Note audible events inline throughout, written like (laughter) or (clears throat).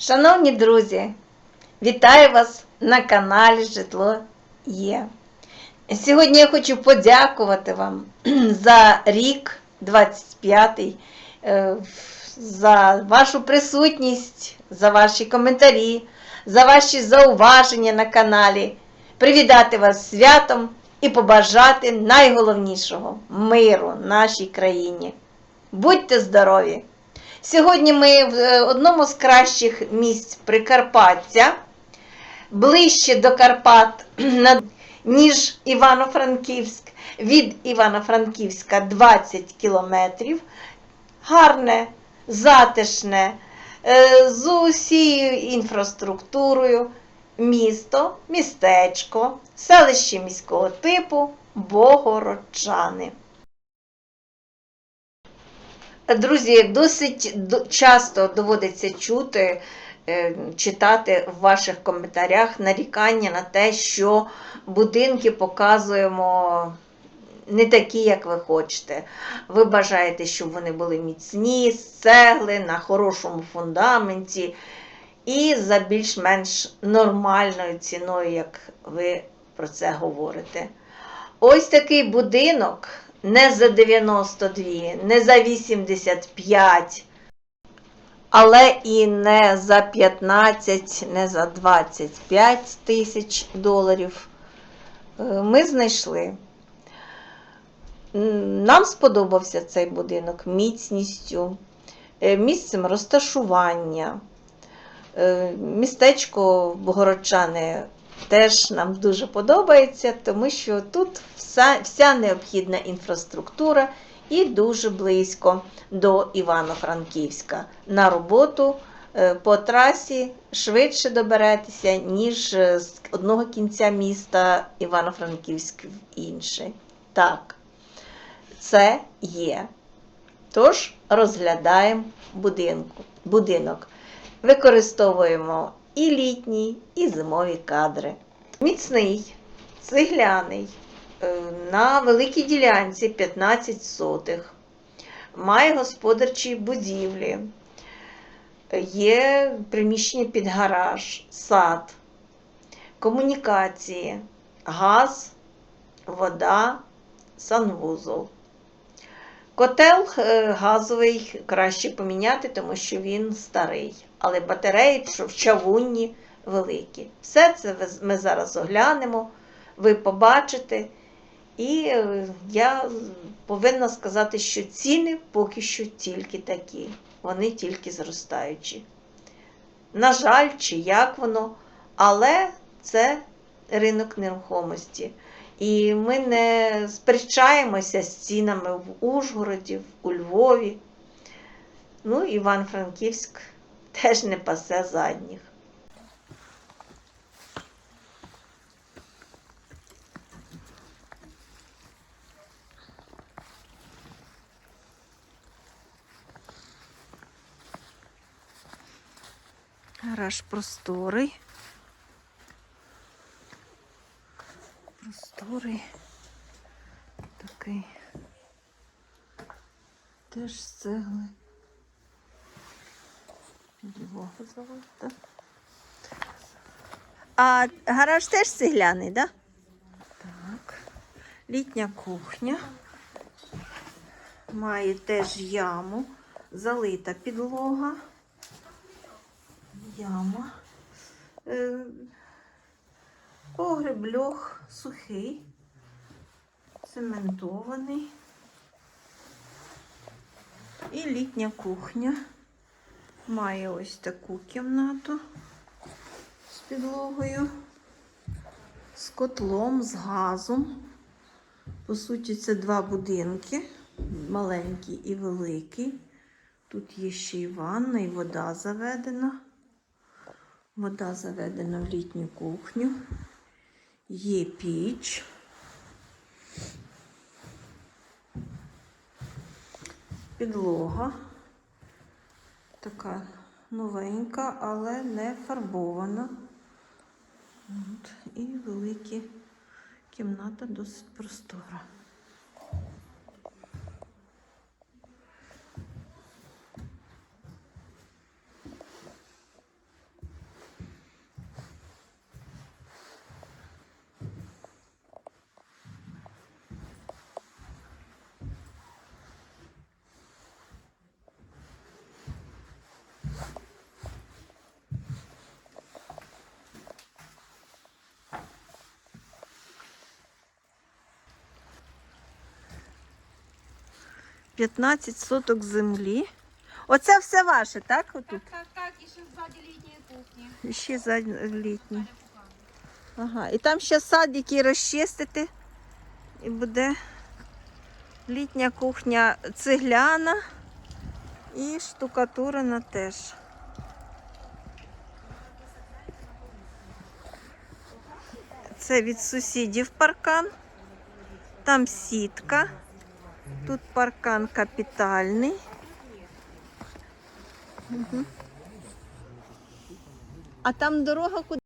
Шановні друзі, вітаю вас на каналі Житло Є. Сьогодні я хочу подякувати вам (clears throat) за рік 25-й, е, за вашу присутність, за ваші коментарі, за ваші зауваження на каналі, привітати вас святом і побажати найголовнішого миру нашій країні. Будьте здорові! Сьогодні ми в е, одному з кращих місць Прикарпаття, ближче до Карпат, (clears throat) ніж Івано-Франківськ. Від Івано-Франківська 20 кілометрів. Гарне, затишне, е, з усією інфраструктурою, місто, містечко, селище міського типу Богородчани. Друзі, досить часто доводиться чути, е, читати в ваших коментарях нарікання на те, що будинки показуємо не такі, як ви хочете. Ви бажаєте, щоб вони були міцні, з цегли, на хорошому фундаменті і за більш-менш нормальною ціною, як ви про це говорите. Ось такий будинок не за 92, не за 85, але і не за 15, не за 25 тисяч доларів. е, Ми знайшли. Нам сподобався цей будинок міцністю, е, місцем розташування. Е, Містечко Богородчани теж нам дуже подобається, тому що тут вся, вся необхідна інфраструктура і дуже близько до Івано-Франківська. На роботу е, по трасі швидше доберетеся, ніж е, з одного кінця міста Івано-Франківськ в інший. Так, це є. Тож розглядаємо будинку, будинок. Використовуємо і літні, і зимові кадри. Міцний, цегляний, е, на великій ділянці 15 сотих. Має господарчі будівлі, є приміщення під гараж, сад, комунікації, газ, вода, санвузол. Котел е, газовий краще поміняти, тому що він старий. Але батареї чавунні великі. Все це ми зараз оглянемо, ви побачите. І е, я повинна сказати, що ціни поки що тільки такі. Вони тільки зростаючі. На жаль, чи як воно, але це ринок нерухомості. І ми не сперечаємося з цінами в Ужгороді, у Львові. Ну, Іван-Франківськ теж не пасе задніх. Гараж просторий. Просторий. Такий. Теж з цегли. Залита. А гараж теж цегляний, да? Так. Літня кухня. Має теж яму. Залита підлога. Яма. Е, Погреб льох сухий, цементований. І літня кухня. Має ось таку кімнату з підлогою, з котлом, з газом. По суті, це два будинки, маленький і великий. Тут є ще і ванна, і вода заведена. Вода заведена в літню кухню. Є піч. Підлога. Така новенька, але не фарбована. От. І великі кімната досить простора. 15 соток землі. Оце все ваше, так? Отут? Так, так, і ще ззаді літньої кухні. І Ще за літні. Ага. І там ще сад, який розчистити. І буде літня кухня цегляна і штукатурена теж. Це від сусідів паркан. Там сітка. Тут паркан капітальний. А там дорога куди?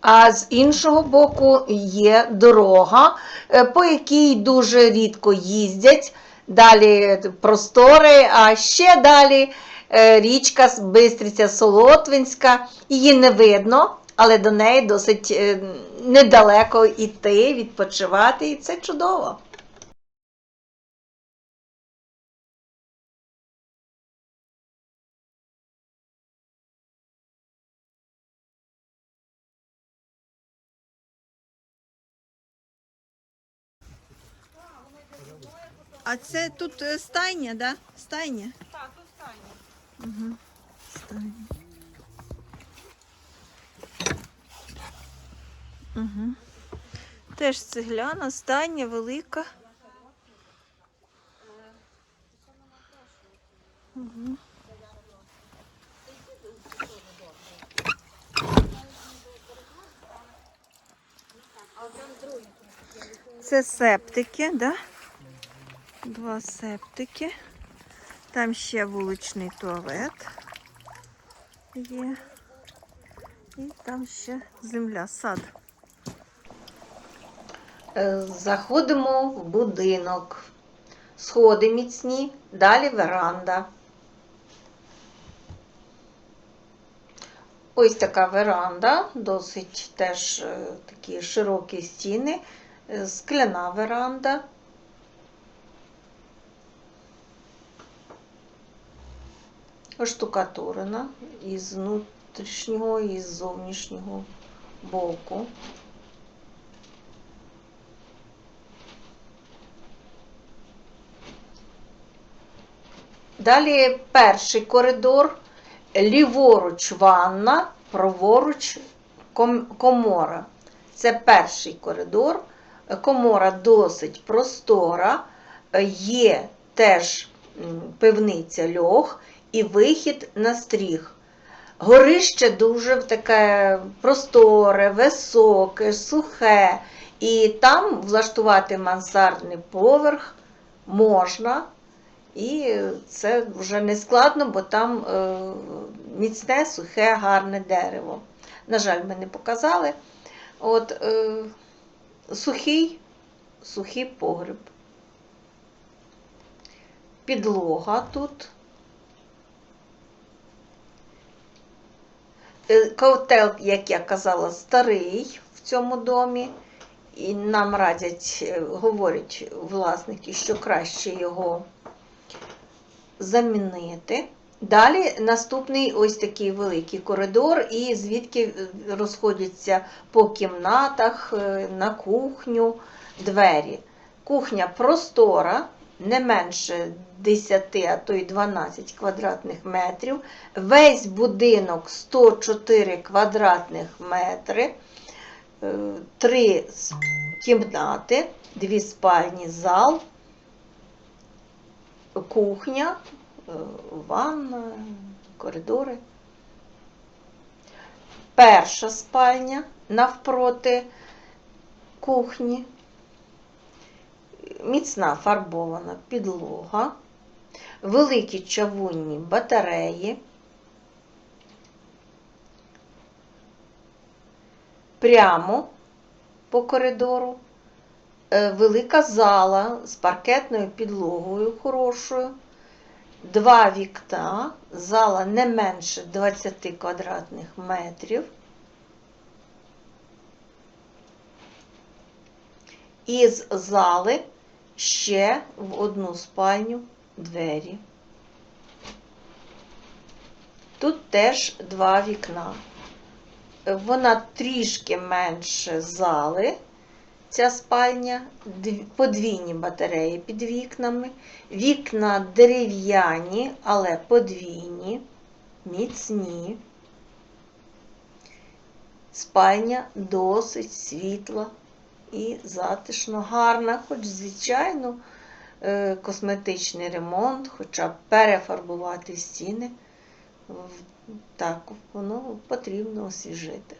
А з іншого боку є дорога, е, по якій дуже рідко їздять. Далі простори, а ще далі е, річка Бистриця Солотвинська. Її не видно, але до неї досить е, недалеко йти, відпочивати, і це чудово. А це тут е, стайня, да? Стайня? Так, тут стайня. Угу. Стайня. Угу. Теж цегляна, стайня велика. Угу. Це септики, да? Два септики. Там ще вуличний туалет є. І там ще земля, сад. Е, Заходимо в будинок. Сходи міцні, далі веранда. Ось така веранда, досить теж е, такі широкі стіни, е, скляна веранда. Оштукатурена із внутрішнього і з зовнішнього боку. Далі перший коридор, ліворуч ванна, праворуч комора. Це перший коридор. Комора досить простора, є теж пивниця льох і вихід на стріх. Горище дуже таке просторе, високе, сухе, і там влаштувати мансардний поверх можна. І це вже не складно, бо там е, міцне, сухе, гарне дерево. На жаль, ми не показали. От е, сухий, сухий погреб. Підлога тут. Котел, як я казала, старий в цьому домі. І нам радять, е, говорять власники, що краще його замінити. Далі наступний ось такий великий коридор, і звідки е, розходяться по кімнатах, е, на кухню двері. Кухня простора, не менше 10, а то й 12 квадратних метрів. Весь будинок 104 квадратних метри, е, три кімнати, дві спальні, зал, кухня, е, ванна, коридори. Перша спальня навпроти кухні. Міцна фарбована підлога, великі чавунні батареї. Прямо по коридору е, велика зала з паркетною підлогою хорошою, два вікна, зала не менше 20 квадратних метрів. Із зали ще в одну спальню двері. Тут теж два вікна. Вона трішки менше зали ця спальня, подвійні батареї під вікнами, вікна дерев'яні, але подвійні, міцні. Спальня досить світла і затишно гарна, хоч, звичайно, е, косметичний ремонт, хоча б перефарбувати стіни. Так, воно потрібно освіжити.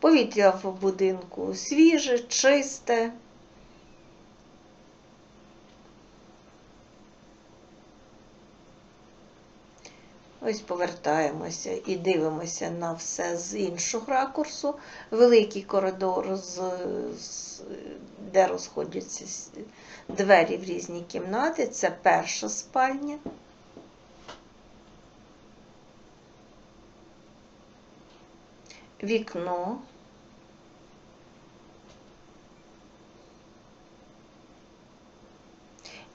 Повітря в будинку свіже, чисте. Ось повертаємося і дивимося на все з іншого ракурсу. Великий коридор, з, з- де розходяться двері в різні кімнати. Це перша спальня. Вікно.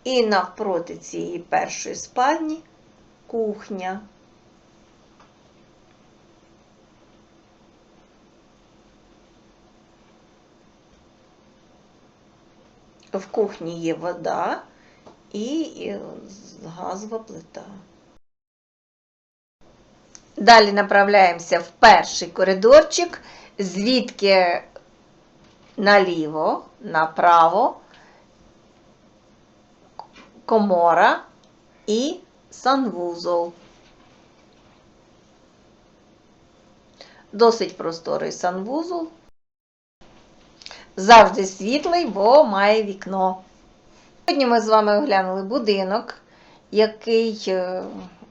І навпроти цієї першої спальні кухня. В кухні є вода і газова плита. Далі направляємося в перший коридорчик, звідки наліво, направо, комора і санвузол. Досить просторий санвузол. Завжди світлий, бо має вікно. Сьогодні ми з вами оглянули будинок, який е,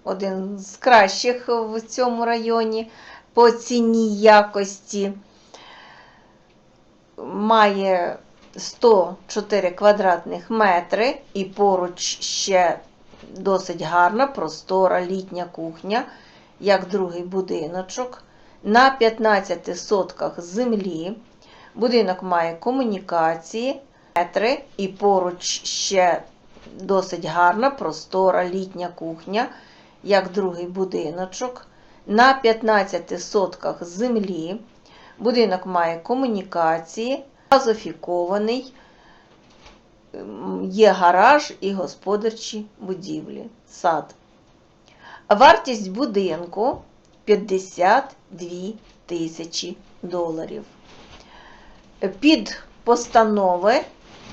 один з кращих в цьому районі по ціні якості. Має 104 квадратних метри і поруч ще досить гарна, простора літня кухня, як другий будиночок. На 15 сотках землі. Будинок має комунікації, метри і поруч ще досить гарна, простора літня кухня, як другий будиночок. На 15 сотках землі. Будинок має комунікації, газофікований, є гараж і господарчі будівлі, сад. Вартість будинку 52 тисячі доларів. Під постанови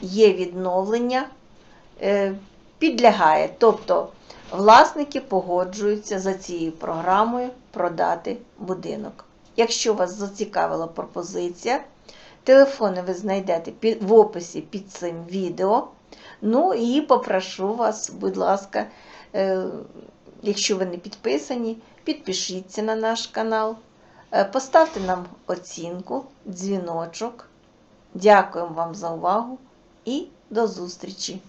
є відновлення, е, підлягає, тобто власники погоджуються за цією програмою продати будинок. Якщо вас зацікавила пропозиція, телефони ви знайдете в описі під цим відео. Ну і попрошу вас, будь ласка, е, якщо ви не підписані, підпишіться на наш канал, е, поставте нам оцінку, дзвіночок. Дякуємо вам за увагу і до зустрічі!